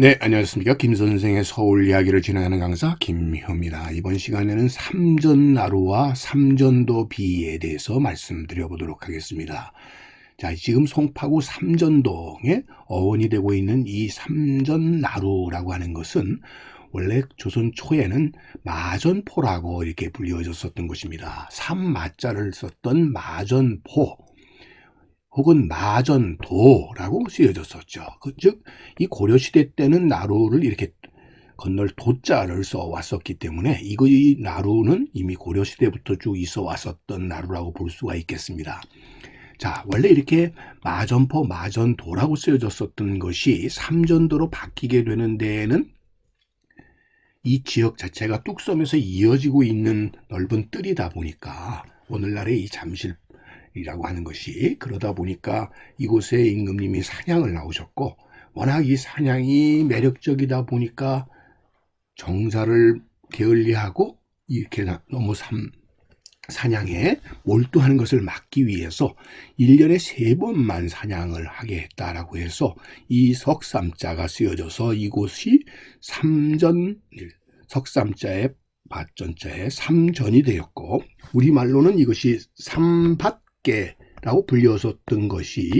네, 안녕하십니까. 김 선생의 서울 이야기를 진행하는 강사 김효입니다. 이번 시간에는 삼전나루와 삼전도 비에 대해서 말씀드려 보도록 하겠습니다. 자, 지금 송파구 삼전동에 어원이 되고 있는 이 삼전나루라고 하는 것은 원래 조선 초에는 마전포라고 이렇게 불리워졌었던 것입니다. 삼마자를 썼던 마전포. 혹은 마전도라고 쓰여졌었죠. 그, 즉, 이 고려시대 때는 나루를 이렇게 건널 도자를 써 왔었기 때문에 이거 이 나루는 이미 고려시대부터 쭉 있어 왔었던 나루라고 볼 수가 있겠습니다. 자, 원래 이렇게 마전포, 마전도라고 쓰여졌었던 것이 삼전도로 바뀌게 되는 데에는 이 지역 자체가 뚝섬에서 이어지고 있는 넓은 뜰이다 보니까 오늘날의 이 잠실 이라고 하는 것이 그러다 보니까 이곳에 임금님이 사냥을 나오셨고 워낙 이 사냥이 매력적이다 보니까 정사를 게을리하고 이렇게 너무 삼, 사냥에 몰두하는 것을 막기 위해서 1년에 세 번만 사냥을 하게 했다라고 해서 이 석삼자가 쓰여져서 이곳이 삼전 석삼자의 밭전자의 삼전이 되었고 우리말로는 이것이 삼밭 개라고 불려졌던 것이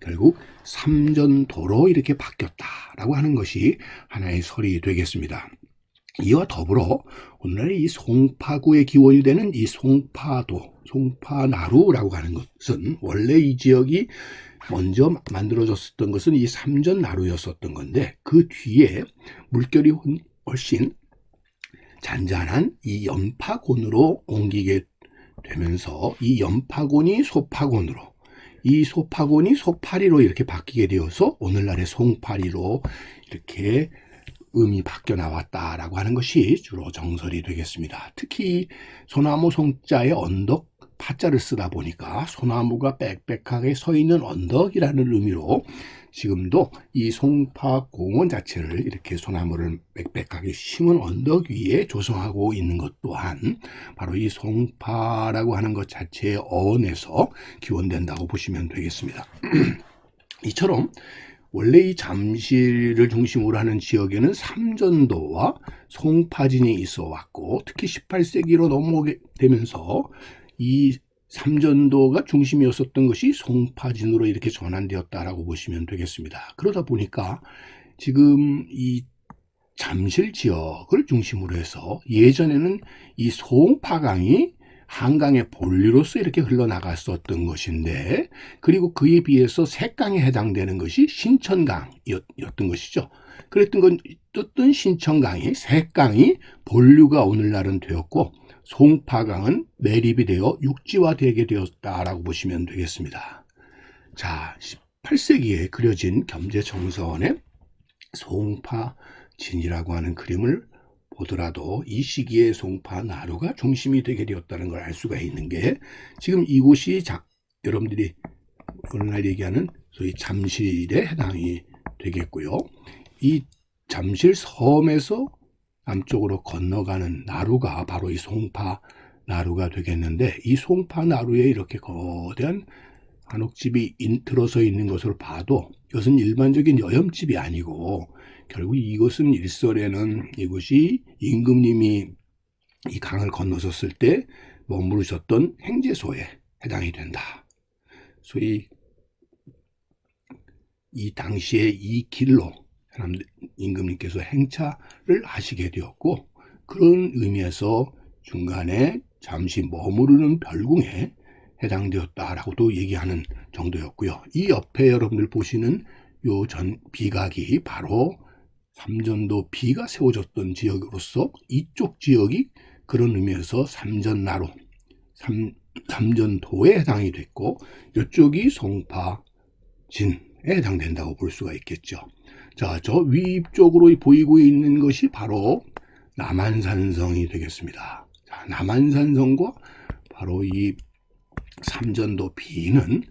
결국 삼전도로 이렇게 바뀌었다라고 하는 것이 하나의 설이 되겠습니다. 이와 더불어 오늘날 이 송파구의 기원이 되는 이 송파도, 송파나루라고 하는 것은 원래 이 지역이 먼저 만들어졌었던 것은 이 삼전나루였었던 건데 그 뒤에 물결이 훨씬 잔잔한 이 연파곤으로 옮기게 되면서 이 연파곤이 소파곤으로 이 소파곤이 소파리로 이렇게 바뀌게 되어서 오늘날의 송파리로 이렇게 음이 바뀌어 나왔다라고 하는 것이 주로 정설이 되겠습니다. 특히 소나무 송자의 언덕 파자를 쓰다 보니까 소나무가 빽빽하게 서 있는 언덕이라는 의미로 지금도 이 송파 공원 자체를 이렇게 소나무를 빽빽하게 심은 언덕 위에 조성하고 있는 것 또한 바로 이 송파라고 하는 것 자체의 어원에서 기원된다고 보시면 되겠습니다. 이처럼 원래 이 잠실을 중심으로 하는 지역에는 삼전도와 송파진이 있어 왔고 특히 18세기로 넘어오게 되면서 이 삼전도가 중심이었었던 것이 송파진으로 이렇게 전환되었다라고 보시면 되겠습니다. 그러다 보니까 지금 이 잠실 지역을 중심으로 해서 예전에는 이 송파강이 한강의 본류로서 이렇게 흘러나갔었던 것인데 그리고 그에 비해서 색강에 해당되는 것이 신천강이었던 것이죠. 그랬던 건 어떤 신천강이 색강이 본류가 오늘날은 되었고 송파강은 매립이 되어 육지화되게 되었다라고 보시면 되겠습니다. 자, 18세기에 그려진 겸재정서원의 송파 진이라고 하는 그림을 보더라도 이 시기에 송파 나루가 중심이 되게 되었다는 걸 알 수가 있는 게 지금 이곳이 자, 여러분들이 오늘날 얘기하는 소위 잠실에 해당이 되겠고요. 이 잠실 섬에서 남쪽으로 건너가는 나루가 바로 이 송파 나루가 되겠는데 이 송파 나루에 이렇게 거대한 한옥집이 들어서 있는 것을 봐도 이것은 일반적인 여염집이 아니고 결국 이것은 일설에는 이곳이 임금님이 이 강을 건너섰을 때 머무르셨던 행제소에 해당이 된다. 소위 이 당시에 이 길로 임금님께서 행차를 하시게 되었고 그런 의미에서 중간에 잠시 머무르는 별궁에 해당되었다라고도 얘기하는 정도였고요. 이 옆에 여러분들 보시는 요 전 비각이 바로 삼전도 비가 세워졌던 지역으로서 이쪽 지역이 그런 의미에서 삼전나루, 삼, 삼전도에 해당이 됐고 이쪽이 송파진에 해당된다고 볼 수가 있겠죠. 자, 저 위쪽으로 보이고 있는 것이 바로 남한산성이 되겠습니다. 자, 남한산성과 바로 이 삼전도 비는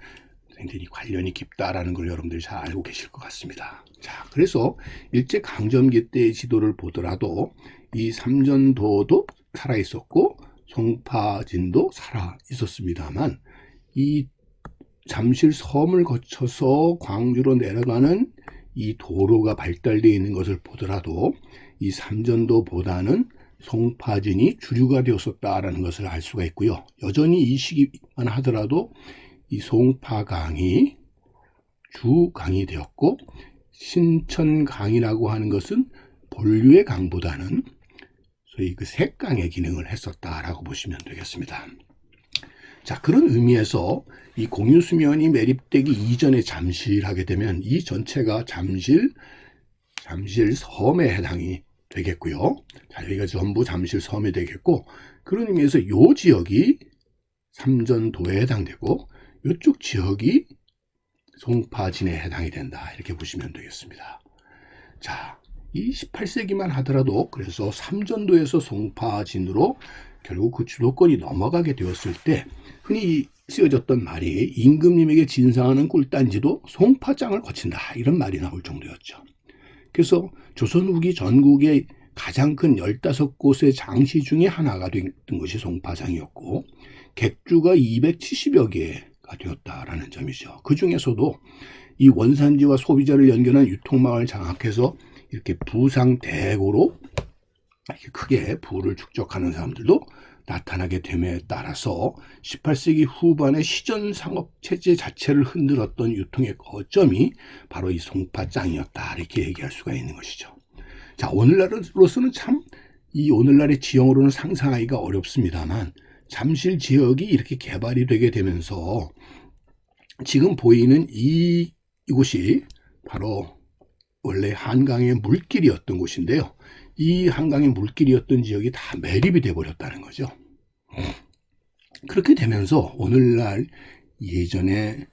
굉장히 관련이 깊다라는 걸 여러분들이 잘 알고 계실 것 같습니다. 자, 그래서 일제 강점기 때의 지도를 보더라도 이 삼전도도 살아 있었고 송파진도 살아 있었습니다만 이 잠실 섬을 거쳐서 광주로 내려가는 이 도로가 발달되어 있는 것을 보더라도 이 삼전도보다는 송파진이 주류가 되었었다라는 것을 알 수가 있고요. 여전히 이 시기만 하더라도 이 송파강이 주강이 되었고 신천강이라고 하는 것은 본류의 강보다는 소위 그 색강의 기능을 했었다라고 보시면 되겠습니다. 자, 그런 의미에서 이 공유수면이 매립되기 이전에 잠실하게 되면 이 전체가 잠실, 잠실 섬에 해당이 되겠고요. 자, 여기가 전부 잠실 섬이 되겠고, 그런 의미에서 요 지역이 삼전도에 해당되고, 이쪽 지역이 송파진에 해당이 된다. 이렇게 보시면 되겠습니다. 자, 이 18세기만 하더라도 그래서 삼전도에서 송파진으로 결국 그 주도권이 넘어가게 되었을 때 흔히 쓰여졌던 말이 임금님에게 진상하는 꿀단지도 송파장을 거친다 이런 말이 나올 정도였죠. 그래서 조선 후기 전국의 가장 큰 15곳의 장시 중에 하나가 됐던 것이 송파장이었고 객주가 270여 개가 되었다라는 점이죠. 그 중에서도 이 원산지와 소비자를 연결한 유통망을 장악해서 이렇게 부상대고로 이렇게 크게 부를 축적하는 사람들도 나타나게 됨에 따라서 18세기 후반의 시전 상업 체제 자체를 흔들었던 유통의 거점이 바로 이 송파장이었다 이렇게 얘기할 수가 있는 것이죠. 자 오늘날로서는 참 이 오늘날의 지형으로는 상상하기가 어렵습니다만 잠실 지역이 이렇게 개발이 되게 되면서 지금 보이는 이 이곳이 바로 원래 한강의 물길이었던 곳인데요. 이 한강의 물길이었던 지역이 다 매립이 돼 버렸다는 거죠. 그렇게 되면서 오늘날 예전에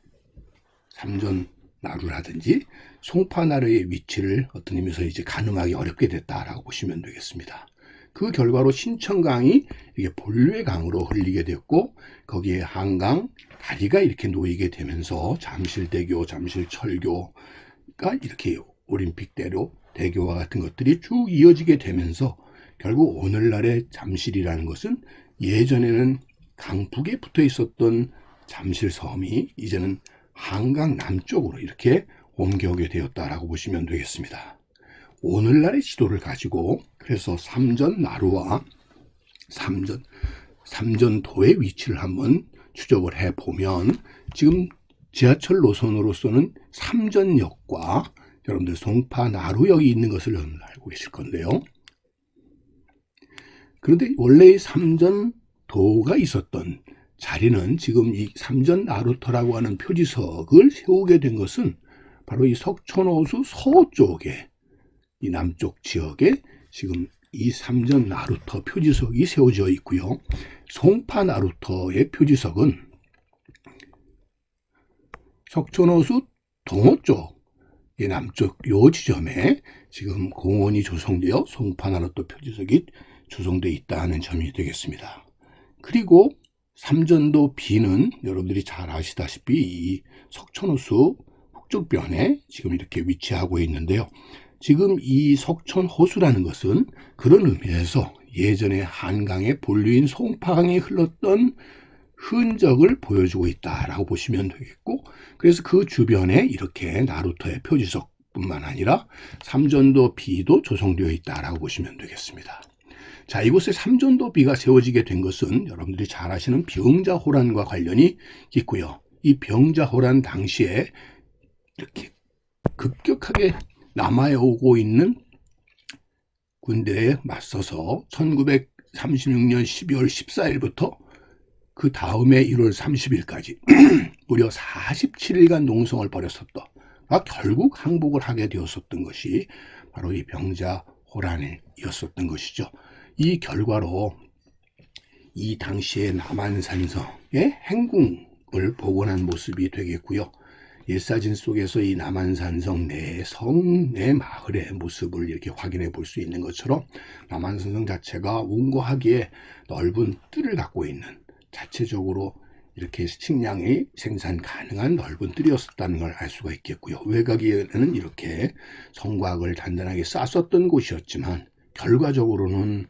삼전 나루라든지 송파나루의 위치를 어떤 의미에서 이제 가늠하기 어렵게 됐다라고 보시면 되겠습니다. 그 결과로 신천강이 이게 본류의 강으로 흘리게 되었고 거기에 한강 다리가 이렇게 놓이게 되면서 잠실대교, 잠실철교가 이렇게 올림픽대로 대교와 같은 것들이 쭉 이어지게 되면서 결국 오늘날의 잠실이라는 것은 예전에는 강북에 붙어 있었던 잠실섬이 이제는 한강 남쪽으로 이렇게 옮겨오게 되었다라고 보시면 되겠습니다. 오늘날의 지도를 가지고 그래서 삼전 나루와 삼전 삼전도의 위치를 한번 추적을 해 보면 지금 지하철 노선으로서는 삼전역과 여러분들 송파 나루역이 있는 것을 여러분 알고 계실 건데요. 그런데 원래 삼전 도가 있었던 자리는 지금 이 삼전 나루터라고 하는 표지석을 세우게 된 것은 바로 이 석촌호수 서쪽에 이 남쪽 지역에 지금 이 삼전 나루터 표지석이 세워져 있고요. 송파 나루터의 표지석은 석촌호수 동호 쪽 이 남쪽 요 지점에 지금 공원이 조성되어 송파 나루터 표지석이 조성되어 있다 하는 점이 되겠습니다. 그리고 삼전도 B는 여러분들이 잘 아시다시피 이 석촌호수 북쪽변에 지금 이렇게 위치하고 있는데요. 지금 이 석촌호수라는 것은 그런 의미에서 예전에 한강의 본류인 송파강이 흘렀던 흔적을 보여주고 있다라고 보시면 되겠고 그래서 그 주변에 이렇게 나루터의 표지석뿐만 아니라 삼전도 B도 조성되어 있다라고 보시면 되겠습니다. 자, 이곳에 삼전도 B가 세워지게 된 것은 여러분들이 잘 아시는 병자호란과 관련이 있고요. 이 병자호란 당시에 이렇게 급격하게 남하에 오고 있는 군대에 맞서서 1936년 12월 14일부터 그 다음에 1월 30일까지 무려 47일간 농성을 벌였었다. 아, 결국 항복을 하게 되었었던 것이 바로 이 병자 호란이었었던 것이죠. 이 결과로 이 당시의 남한산성의 행궁을 복원한 모습이 되겠고요. 옛사진 속에서 이 남한산성 내 성, 내 마을의 모습을 이렇게 확인해 볼 수 있는 것처럼 남한산성 자체가 운거하기에 넓은 뜰을 갖고 있는 자체적으로 이렇게 식량이 생산 가능한 넓은 뜰이었다는 걸 알 수가 있겠고요. 외곽에는 이렇게 성곽을 단단하게 쌌었던 곳이었지만 결과적으로는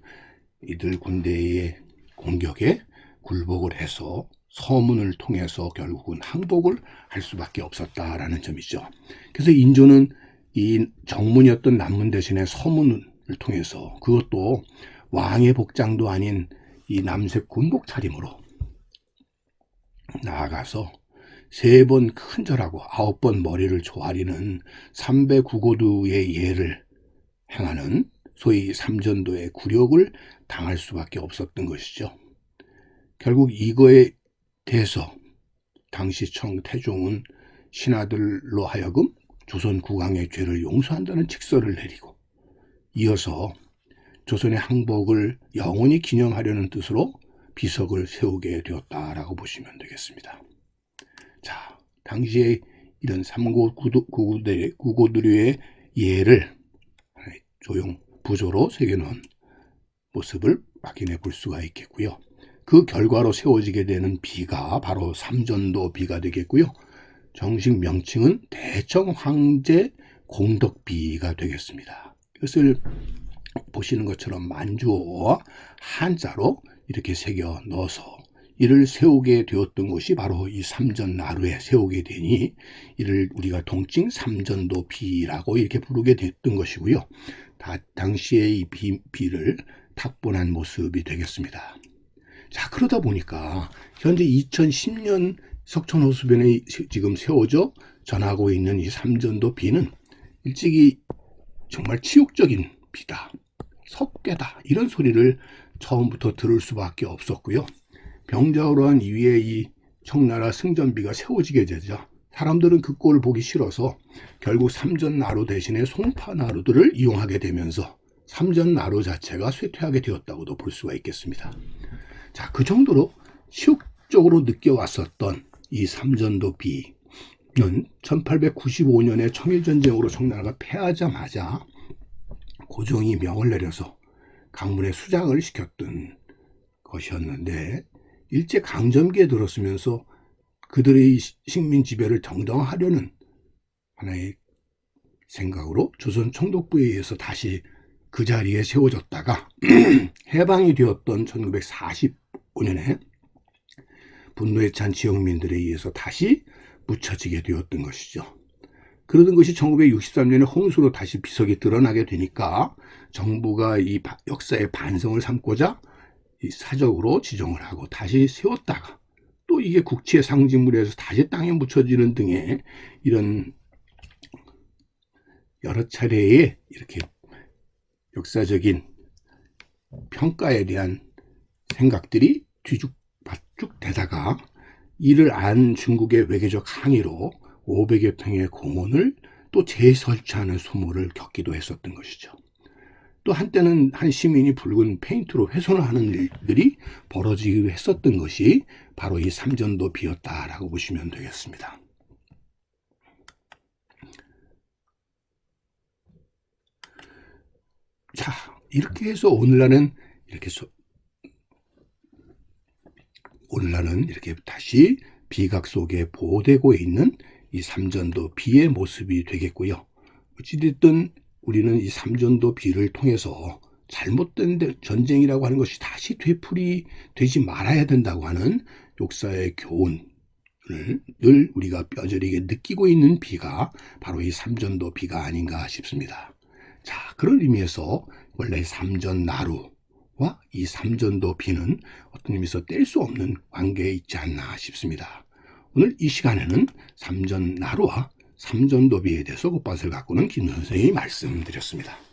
이들 군대의 공격에 굴복을 해서 서문을 통해서 결국은 항복을 할 수밖에 없었다라는 점이죠. 그래서 인조는 이 정문이었던 남문 대신에 서문을 통해서 그것도 왕의 복장도 아닌 이 남색 군복 차림으로 나아가서 세 번 큰 절하고 아홉 번 머리를 조아리는 삼배 구고두의 예를 행하는 소위 삼전도의 굴욕을 당할 수밖에 없었던 것이죠. 결국 이거에 대해서 당시 청태종은 신하들로 하여금 조선 국왕의 죄를 용서한다는 직서를 내리고 이어서 조선의 항복을 영원히 기념하려는 뜻으로 비석을 세우게 되었다라고 보시면 되겠습니다. 자, 당시에 이런 삼고 구고들, 구고들의 예를 조용 부조로 새겨놓은 모습을 확인해 볼 수가 있겠고요. 그 결과로 세워지게 되는 비가 바로 삼전도 비가 되겠고요. 정식 명칭은 대청 황제 공덕비가 되겠습니다. 이것을 보시는 것처럼 만주어와 한자로 이렇게 새겨 넣어서 이를 세우게 되었던 것이 바로 이 삼전 나루에 세우게 되니 이를 우리가 동칭 삼전도 비라고 이렇게 부르게 됐던 것이고요. 다 당시의 이 비, 비를 탁본한 모습이 되겠습니다. 자 그러다 보니까 현재 2010년 석천호수변에 지금 세워져 전하고 있는 이 삼전도 비는 일찍이 정말 치욕적인 비다. 석괴다. 이런 소리를 처음부터 들을 수밖에 없었고요. 병자호로 한 이후에 이 청나라 승전비가 세워지게 되죠. 사람들은 그 꼴을 보기 싫어서 결국 삼전나루 대신에 송파나루들을 이용하게 되면서 삼전나루 자체가 쇠퇴하게 되었다고도 볼 수가 있겠습니다. 자, 그 정도로 치욕적으로 느껴왔었던 이 삼전도 비는 1895년에 청일전쟁으로 청나라가 패하자마자 고종이 명을 내려서 강문에 수장을 시켰던 것이었는데 일제 강점기에 들었으면서 그들의 식민 지배를 정당화하려는 하나의 생각으로 조선 총독부에 의해서 다시 그 자리에 세워졌다가 해방이 되었던 1945년에 분노에 찬 지역민들에 의해서 다시 묻혀지게 되었던 것이죠. 그러던 것이 1963년에 홍수로 다시 비석이 드러나게 되니까 정부가 이 역사의 반성을 삼고자 이 사적으로 지정을 하고 다시 세웠다가 또 이게 국치의 상징물에서 다시 땅에 묻혀지는 등의 이런 여러 차례의 이렇게 역사적인 평가에 대한 생각들이 뒤죽박죽 되다가 이를 안 중국의 외교적 항의로 500여 평의 공원을 또 재설치하는 소모를 겪기도 했었던 것이죠. 또 한때는 한 시민이 붉은 페인트로 훼손을 하는 일들이 벌어지기도 했었던 것이 바로 이 삼전도 비였다라고 보시면 되겠습니다. 자, 이렇게 해서 오늘날은 이렇게 소, 오늘날은 이렇게 다시 비각 속에 보호되고 있는 이 삼전도 비의 모습이 되겠고요. 어찌됐든 우리는 이 삼전도 비를 통해서 잘못된 전쟁이라고 하는 것이 다시 되풀이 되지 말아야 된다고 하는 역사의 교훈을 늘 우리가 뼈저리게 느끼고 있는 비가 바로 이 삼전도 비가 아닌가 싶습니다. 자, 그런 의미에서 원래 삼전 나루와 이 삼전도 비는 어떤 의미에서 뗄 수 없는 관계에 있지 않나 싶습니다. 오늘 이 시간에는 삼전 나루와 삼전도비에 대해서 곧밭을 가꾸는 김 선생이 말씀드렸습니다.